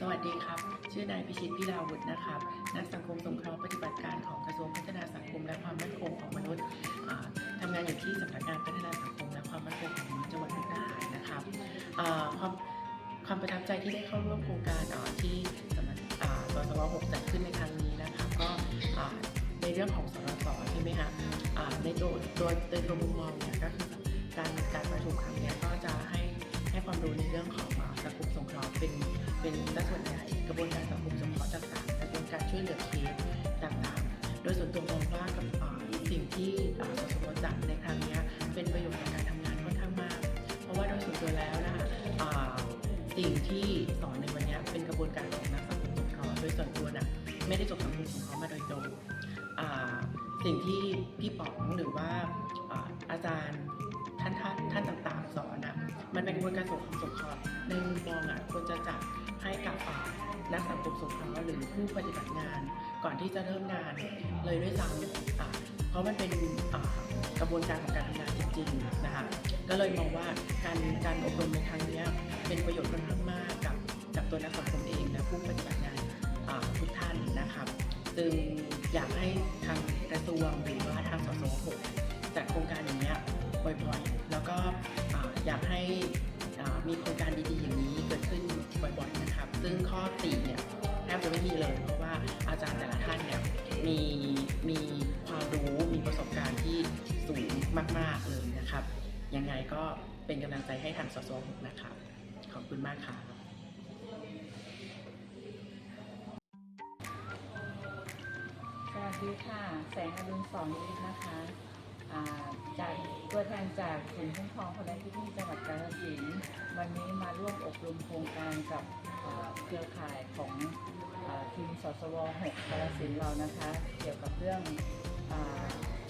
สวัสดีครับ ชื่อนายพิชิตพิลาวุฒินะครับ นักสังคมสงเคราะห์ปฏิบัติการของกระทรวงพัฒนาสังคมและความมั่นคงของมนุษย์อ่าทำงานอยู่ที่สำนักงานพัฒนาสังคมและความมั่นคงของมนุษย์จังหวัดมุกดาหารนะครับความความประทับใจที่ได้เข้าร่วมโครงการอ่าที่สำนักสสว6จัดขึ้นในครั้งนี้นะครับก็ในเรื่องของสรสใช่ไหมคะในตัวโดยโดยตัวมุมมองเนี่ยก็คือการการประชุมครั้งนี้ก็จะให้ ให้ความรู้ในเรื่องของอ่าสังคมสงเคราะห์เป็นเป็นส่วนใหญ่กระบวนการสังคมสงเคราะห์ต่างๆกระบวนการช่วยเหลือเคสต่างๆ โดยส่วนตัวมองว่ากับสิ่งที่อ่าสสวจัดในครั้งนี้เป็นประโยชน์ในการทำงานค่อนข้างมาก เพราะว่าโดยส่วนตัวแล้วนะคะสิ่งที่สอนในวันนี้เป็นกระบวนการของนักสังคมสงเคราะห์โดยส่วนตัวน่ะไม่ได้จบสังคมสงเคราะห์มาโดยตรงสิ่งที่พี่ป๋องหรือว่าอาจารย์ท่านท่านต่างๆ สอนอะ มันเป็นกระบวนการสังคมสงเคราะห์ในมุมมองอะควรจะจัดให้กับนักสังคมสงเคราะห์หรือผู้ปฏิบัติงาน ก่อนที่จะเริ่มงานเลยด้วยซ้ำอ่าเพราะมันเป็นกระบวนการของการทำงานจริงๆนะคะก็เลยมองว่าการการอบรมในครั้งนี้เป็นประโยชน์ค่อนข้างมากกับกับตัวนักสังคมเองและผู้ปฏิบัติงานทุกท่านนะครับจึงอยากให้ทางกระทรวงหรือ มีโครงการดีๆอย่างนี้เกิดขึ้นบ่อยๆนะครับ ซึ่งข้อติเนี่ยแทบจะไม่มีเลย เพราะว่าอาจารย์แต่ละท่านเนี่ยมีมีความรู้มีประสบการณ์ที่สูงมากๆเลยนะครับ ยังไงก็เป็นกำลังใจให้ทางสสหกนะครับ ขอบคุณมากครับสวัสดีค่ะ แสงอรุณสอนดีนะคะ จากตัวแทนจากศูนย์คุ้มครองคนไร้ที่พึ่งจังหวัดกาฬสินธุ์วันนี้มาร่วมอบรมโครงการกับเครือข่ายของอทีมสสว 6กาฬสินธุ์เรานะคะ เกี่ยวกับเรื่องอ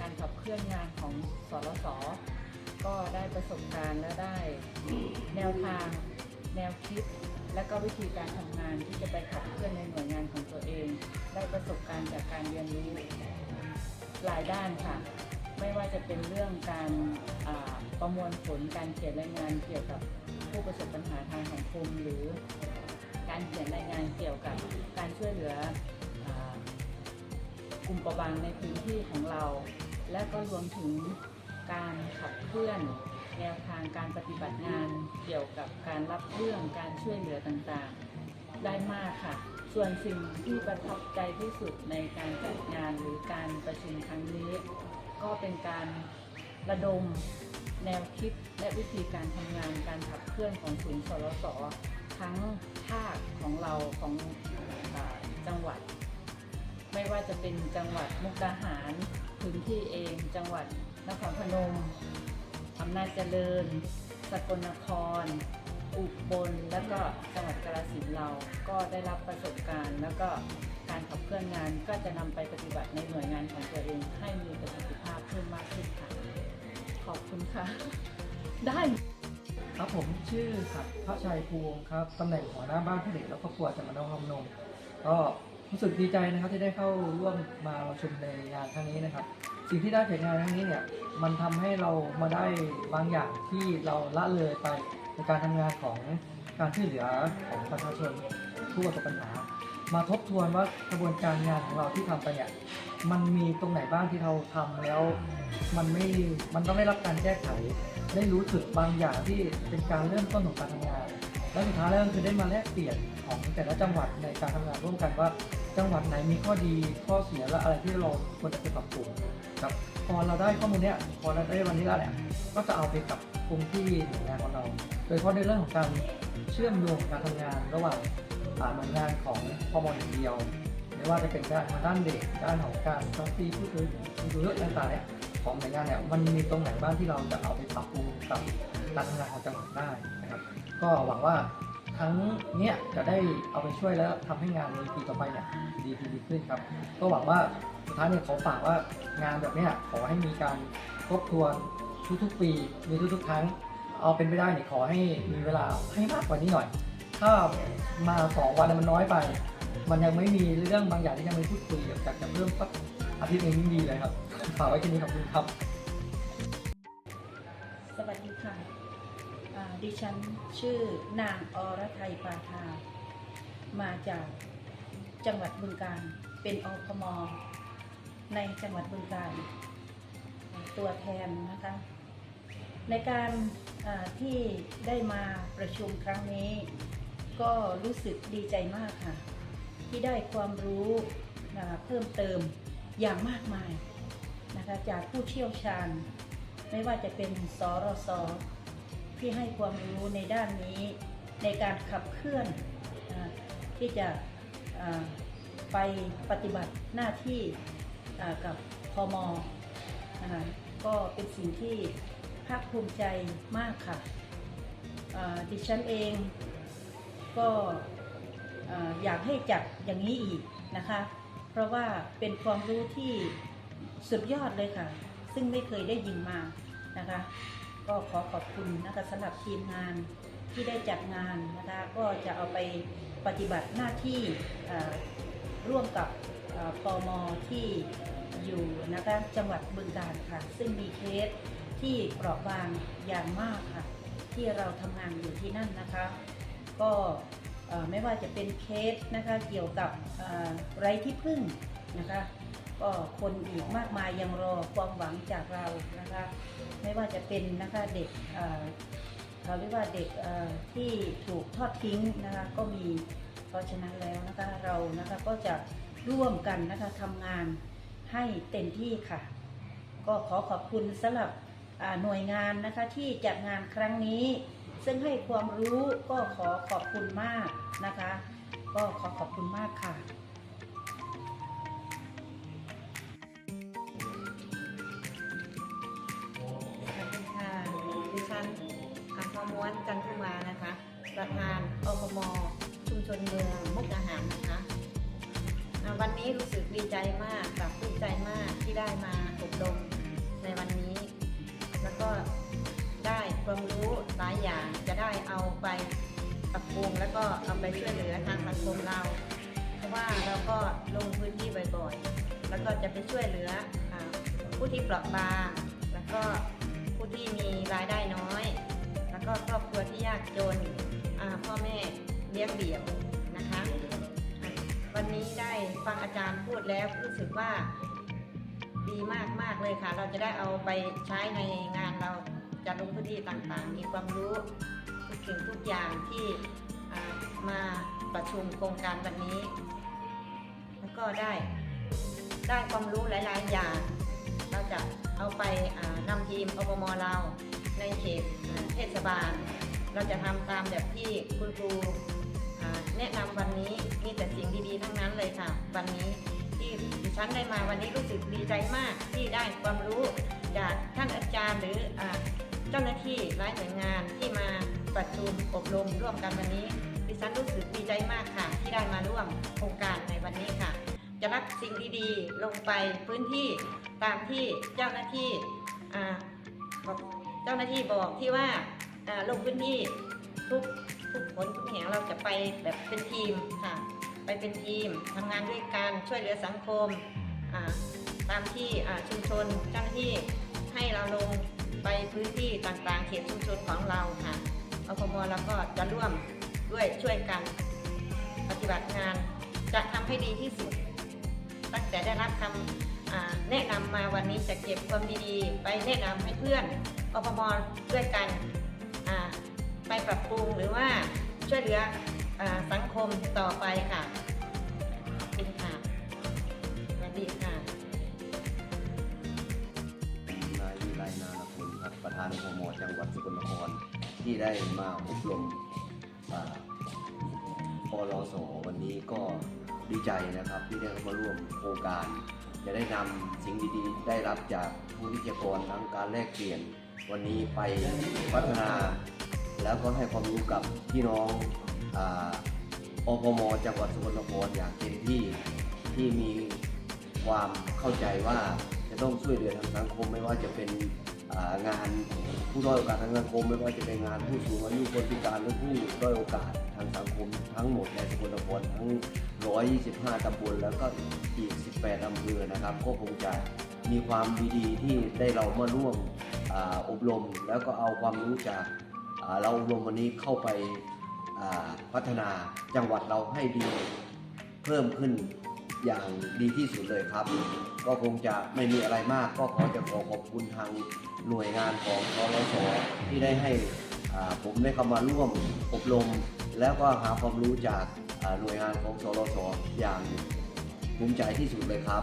การขับเคลื่อนงานของสรสก็ได้ประสบการณ์และได้แนวทางแนวคิด และก็วิธีการทำงานที่จะไปขับเคลื่อนในหน่วยงานของตัวเอง ได้ประสบการณ์จากการเรียนรู้หลายด้านค่ะ ไม่ว่าจะเป็นเรื่องการประมวลผลการเขียนรายงานเกี่ยวกับผู้ประสบปัญหาทางสังคมหรือการเขียนรายงานเกี่ยวกับการช่วยเหลืออากลุ่มประบางในพื้นที่ของเรา และก็รวมถึงการขับเคลื่อนแนวทางการปฏิบัติงานเกี่ยวกับการรับเรื่องการช่วยเหลือต่างๆ ได้มากค่ะ ส่วนสิ่งที่ประทับใจที่สุดในการจัดงานหรือการประชุมครั้งนี้ ก็เป็นการระดมแนวคิดและวิธีการทำงานการขับเคลื่อนของศูนย์สรสทั้งภาคของเราของอจังหวัด ไม่ว่าจะเป็นจังหวัดมุกดาหารพื้นที่เอง จังหวัดนครพนมอำนาจเจริญ สกลนคร อุบลแล้วก็จังหวัดกาฬสินธุ์เราก็ได้รับประสบการณ์ แล้วก็การขับเคลื่อนงานก็จะนำไปปฏิบัติในหน่วยงานของตัวเอง ให้มีประสิทธิภาพเพิ่มมากขึ้นค่ะ ขอบคุณค่ะ ได้ ครับผมชื่อขัดพระชัยภูวงครับตำแหน่งหัวหน้าบ้านผู้เด็กและครอบครัวจังหวัดนครพนมก็รู้สึกดีใจนะครับที่ได้เข้าร่วมมาประชุมในงานครั้งนี้นะครับ สิ่งที่ได้จากงานครั้งนี้เนี่ยมันทำให้เรามาได้บางอย่างที่เราละเลยไป ในการทำงานของการช่วยเหลือของประชาชนผู้ประสบปัญหา มาทบทวนว่ากระบวนการงานของเราที่ทำไปเนี่ยมันมีตรงไหนบ้างที่เราทำแล้ว มันไม่มันต้องได้รับการแก้ไข ได้รู้สึกบางอย่างที่เป็นการเริ่มต้นของการทำงาน และสุดท้ายแล้วคือได้มาแลกเปลี่ยนของแต่ละจังหวัดในการทำงานร่วมกันว่าจังหวัดไหนมีข้อดีข้อเสียและอะไรที่เราควรจะไปปรับปรุงครับพอเราได้ข้อมูลเนี้ยพอเราได้วันนี้แล้วเนี่ยก็จะเอาไปปรับปรุงที่หน่วยงานของเรา ดยเฉพาะในเรื่องของการเชื่อมโยงการทำงานระหว่างอ่าหน่วยงานของพมอย่างเดียว ไม่ว่าจะเป็นด้านทางด้านเด็กด้านของการท้องที่ผู้ช่วยผู้ช่วยต่างๆเนี่ยของหน่วยงานเนี่ยมันมีตรงไหนบ้างที่เราจะเอาไปปรับปรุงกับการทำงานของจังหวัดได้นะครับก็หวังว่าทั้งเนี้ยจะได้เอาไปช่วยแล้วทำให้งานในปีต่อไปเนี่ยดีดีขึ้นครับ ก็หวังว่าสุดท้ายเนี่ยขอฝากว่างานแบบเนี้ยขอให้มีการทบทวนทุกๆ ปีมีทุกๆ ครั้ง เอาเป็นไปได้เนี่ยขอให้มีเวลาให้มากกว่านี้หน่อย ถ้ามาสองวันมันน้อยไป มันยังไม่มีเรื่องบางอย่างที่ยังไม่พูดคุยอยากจะเพิ่มสักอาทิตย์หนึงยิ่งดีเลยครับฝากไว้แค่นี้ขอบคุณครับ สวัสดีค่ะอ่าดิฉันชื่อนางอรไทยปาทา มาจากจังหวัดบึงกาฬเป็นอพมในจังหวัดบึงกาฬตัวแทนนะคะ ในการ ที่ได้มาประชุมครั้งนี้ ก็รู้สึกดีใจมากค่ะ ที่ได้ความรู้เพิ่มเติมอย่างมากมายนะคะจากผู้เชี่ยวชาญ ไม่ว่าจะเป็นสรสที่ให้ความรู้ในด้านนี้ ในการขับเคลื่อนอที่จะไปปฏิบัติหน้าที่กับพมนะคะก็เป็นสิ่งที่ ภาคภูมิใจมากค่ะดิฉันเองก็อ่าอยากให้จัดอย่างนี้อีกนะคะ เพราะว่าเป็นความรู้ที่สุดยอดเลยค่ะ ซึ่งไม่เคยได้ยินมานะคะ ก็ขอขอบคุณนะคะสำหรับทีมงานที่ได้จัดงานนะคะ ก็จะเอาไปปฏิบัติหน้าที่ร่วมกับอ่าพมที่อยู่นะคะจังหวัดบึงกาฬค่ะ ซึ่งมีเคส ที่เปราะบางอย่างมากค่ะ ที่เราทำงานอยู่ที่นั่นนะคะ ก็ไม่ว่าจะเป็นเคสนะคะเกี่ยวกับไร้ที่พึ่งนะคะก็คนอีกมากมายยังรอความหวังจากเรานะคะไม่ว่าจะเป็นนะคะเด็กเขาเรียกว่าเด็กที่ถูกทอดทิ้งนะคะก็มีเพราะฉะนั้นแล้วนะคะเรานะคะก็จะร่วมกันนะคะทำงานให้เต็มที่ค่ะ ก็ขอขอบคุณสำหรับ หน่วยงานนะคะที่จัดงานครั้งนี้ ซึ่งให้ความรู้ก็ขอขอบคุณมากนะคะ ก็ขอขอบคุณมากค่ะดีค่ะดิฉันอัคม้วนจันทุมานะคะ ประธานอพมชุมชนเมืองมุกดาหารนะคะวันนี้รู้สึกดีใจมากปรับปลื้มใจมากที่ได้มาอบรมในวันนี้ ก็ได้ความรู้หลายอย่างจะได้เอาไปปรับปรุงแล้วก็เอาไปช่วยเหลือทางสังคมเรา เพราะว่าเราก็ลงพื้นที่บ่อยๆ แล้วก็จะไปช่วยเหลืออผู้ที่เปราะบางแล้วก็ผู้ที่มีรายได้น้อย แล้วก็ครอบครัวที่ยากจนพ่อแม่เลี้ยงเดี่ยวนะคะ วันนี้ได้ฟังอาจารย์พูดแล้วรู้สึกว่า ดีมากมากเลยค่ะ เราจะได้เอาไปใช้ในงานเราจะลงพื้นที่ต่างๆ มีความรู้ทุกสิ่งทุกอย่างที่มาประชุมโครงการวันนี้แล้วก็ได้ได้ความรู้หลาย ๆ อย่าง เราจะเอาไปนำทีมอปมเราในเขตเทศบาล เราจะทำตามแบบที่คุณครูแนะนำวันนี้มีแต่สิ่งดี ๆ ทั้งนั้นเลยค่ะ วันนี้ ที่ดิฉันได้มาวันนี้รู้สึกดีใจมากที่ได้ความรู้จากท่านอาจารย์หรืออเจ้าหน้าที่หลายหน่วยงานที่มาประชุมอบรมร่วมกันวันนี้ ดิฉันรู้สึกดีใจมากค่ะ ที่ได้มาร่วมโครงการในวันนี้ค่ะ จะรับสิ่งดีๆลงไปพื้นที่ตามที่เจ้าหน้าที่บอกเจ้าหน้าที่บอกที่ว่าลงพื้นที่ทุกทุกผลทุกแห่งเราจะไปแบบเป็นทีมค่ะ ไปเป็นทีมทำงานด้วยกันช่วยเหลือสังคมอ่าตามที่อ่าชุมชนเจ้าหน้าที่ให้เราลงไปพื้นที่ต่างๆ เขตชุมชนของเราค่ะอพมเราก็จะร่วมด้วยช่วยกันปฏิบัติงาน จะทำให้ดีที่สุด ตั้งแต่ได้รับคำอ่าแนะนำมาวันนี้จะเก็บความดีๆไปแนะนำให้เพื่อนอพมด้วยกันอ่าไปปรับปรุงหรือว่าช่วยเหลืออาสังคมต่อไปค่ะานพมจังหวัดสกลนคร ที่ได้มาอบรมอ่าปลสวันนี้ก็ดีใจนะครับที่ได้เข้ามาร่วมโครงการ จะได้นำสิ่งดีๆ ได้รับจากผู้วิทยากรทั้งการแลกเปลี่ยน วันนี้ไปพัฒนา แล้วก็ให้ความรู้กับพี่น้องอพมจังหวัดสกลนครอย่างเต็มที่ที่มีความเข้าใจว่าจะต้องช่วยเหลือทางสังคมไม่ว่าจะเป็น งานผู้ด้อยโอกาสทางสังคมไม่ว่าจะเป็นงานผู้สูงอายุคนพิการหรือผู้ด้อยโอกาสทางสังคมทั้งหมดในสกลนครทั้ง 125 ตำบลแล้วก็อีก 18 อำเภอนะครับ ก็คงจะมีความดีๆที่ได้เรามาร่วมออบรม แล้วก็เอาความรู้จากเราอบรมวันนี้เข้าไปพัฒนาจังหวัดเราให้ดีเพิ่มขึ้นอย่างดีที่สุดเลยครับ ก็คงจะไม่มีอะไรมาก ก็ขอจะขอขอบคุณทางหน่วยงานของทรสที่ได้ให้ผมได้เข้ามาร่วมอบรม แล้วก็หาความรู้จากหน่วยงานของสรสอย่างภูมิใจที่สุดเลยครับ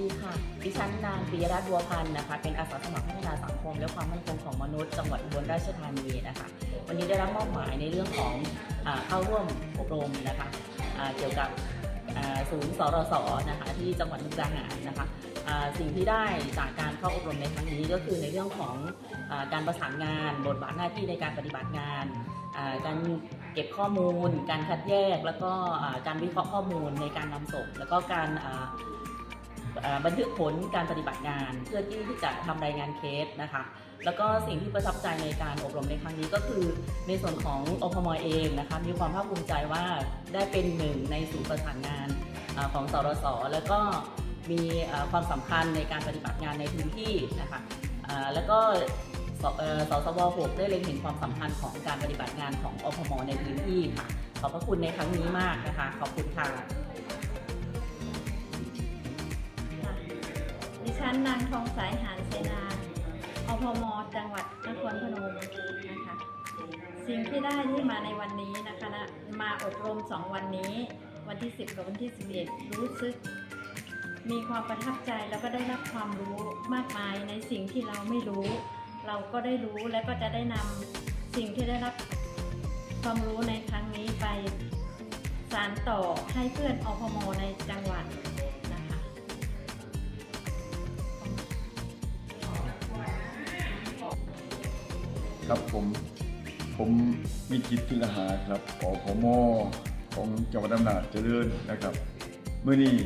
ดีค่ะ ดิฉันนางปิยรัตน์บัวพันธ์นะคะ เป็นอาสาสมัครพัฒนาสังคม และความมั่นคงของมนุษย์จังหวัดอุบลราชธานีนะคะ วันนี้ได้รับมอบหมายในเรื่องของอเข้าร่วมอบรมนะคะเกี่ยวกับศูนย์สรสนะคะที่จังหวัดมุกดาหารนะคะสิ่งที่ได้จากการเข้าอบรมในครั้งนี้ก็คือในเรื่องของอการประสานงาน บทบาทหน้าที่ในการปฏิบัติงาน การเก็บข้อมูล การคัดแยก แล้วก็การวิเคราะห์ข้อมูลในการนำส่ง แล้วก็การ บันทึกผลการปฏิบัติงาน เพื่อที่จะทำรายงานเคสนะคะ แล้วก็สิ่งที่ประทับใจในการอบรมในครั้งนี้ก็คือ ในส่วนของอพมเองนะคะมีความภาคภูมิใจว่าได้เป็นหนึ่งในศูนย์ประสานงานอของสรสแล้วก็มีความสำคัญในการปฏิบัติงานในพื้นที่นะคะแล้วก็สสว6ได้เล็งเห็นความสำคัญของการปฏิบัติงานของอพมในพื้นที่ค่ะ ขอบพระคุณในครั้งนี้มากนะคะ ขอบคุณค่ะ ฉันนางทองสายหานเสนาอพมจังหวัดนครพนมนะคะ สิ่งที่ได้ที่มาในวันนี้นะคะนะมาอบรมสองวันนี้ วันที่ 10 กับวันที่ 11 รู้สึก มีความประทับใจแล้วก็ได้รับความรู้มากมายในสิ่งที่เราไม่รู้ เราก็ได้รู้และก็จะได้นำสิ่งที่ได้รับความรู้ในครั้งนี้ไปสานต่อให้เพื่อนอพมในจังหวัด ครับผมผมวิจิตรพิรหาครับอพมของจังหวัดอำนาจเจริญนะครับเมื่อนี้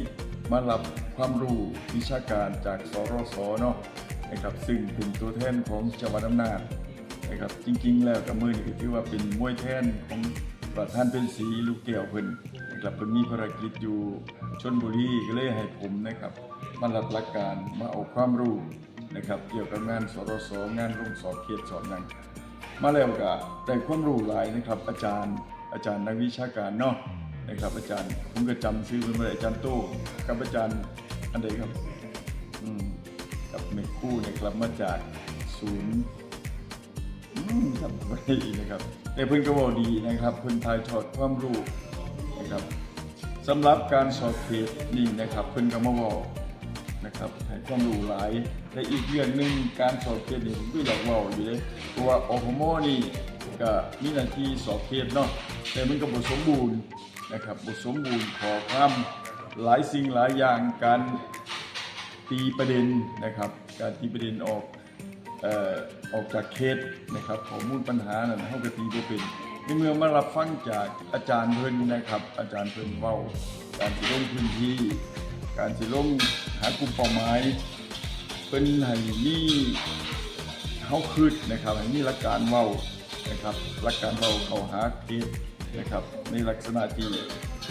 มารับความรู้วิชาการจากสรสเนาะนะครับซึ่งเป็นตัวแทนของจังหวัดอำนาจนะครับจริง ๆ แล้วกับมือนี่ก็ถือว่าเป็นมวยแทนของประธานเป็นสีลูกแก้วเพิ่นนะครับเพิ่นมีภารกิจอยู่ชนบุรีก็เลยให้ผมนะครับมารับหลักการมาเอาความรู้นะครับเกี่ยวกับงานสรสงานลงสอบเขตสอบหยัง มาแล้วก็ได้ความรู้หลายนะครับ อาจารย์อาจารย์นักวิชาการเนาะนะครับ อาจารย์ผมก็จำชื่อเพิ่นได้อาจารย์โต้กับอาจารย์อันใดครับอืมกับเมคู่เนี่ยกลับมาจากศูนย์อืมจำไม่ได้นะครับแต่เพิ่นก็บอกดีนะครับเพิ่นถ่ายทอดความรู้นะครับสำหรับการสอบเขตนี่นะครับเพิ่นก็มาบอก นะครับให้ความรู้หลายและอีกเรื่องหนึ่งการสอบเขตนี่ผมก็อยากเว่าอยู่เลยเพราะว่าอพมนี่ก็มีหน้าที่สอบเขตเนาะแต่มันก็บ่สมบูรณ์นะครับบ่สมบูรณ์ขอความหลายสิ่งหลายอย่างการตีประเด็นนะครับ การตีประเด็นออกออกจากเขตนะครับข้อมูลปัญหานั่นเฮาก็ตีบ่เป็นในเมื่อมารับฟังจากอาจารย์เพิ่นนะครับ อาจารย์เพิ่นเว้าการสิลงพื้นที่ การสิลงหากลุ่มเป้าหมายเป็นให้มีเฮาคืดนะครับให้มีหลักการเว้านะครับหลักการเว้าเข้าหาเขตนะครับในลักษณะที่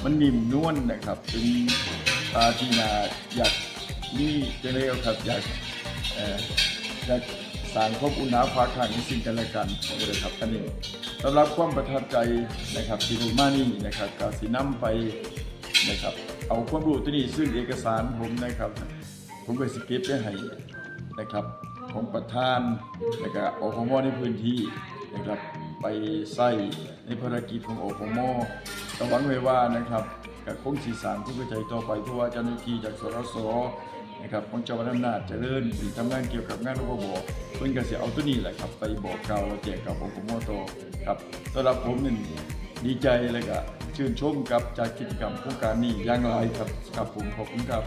มันนิ่มนวลนะครับ เป็นตาที่น่าอยากมีจะได้เอาครับอยากอยากสางความอุ่นหนาฝาข้างซึ่งกันและกันเลยครับอันนี้สำหรับความประทับใจนะครับที่ด้มานี่นะครับก็สินำไป นะครับ เอาความรู้ตัวนี้ซึ่งเอกสารผมนะครับ ผมก็สเก็บไว้ให้นะครับของประธานนะครับอพมในพื้นที่นะครับ ไปใส่ในภารกิจของอพมก็หวังไว้ว่านะครับกับคงสีสารผู้เข้าใจต่อไปเพราะว่าเจ้าหน้าที่จากสรสนะครับของจังหวัดอำนาจเจริญที่ทำงานเกี่ยวกับงานรบบอกเพิ่อนก็สิเอาตัวนี้แหละครับ ไปบอกเก่าและแจกกับอพมต่อครับสำหรับผมนี่ดีใจเลยก็ ชื่นชมกับจากกิจกรรมโครงการนี้อย่างไรครับครับผมขอบคุณครับ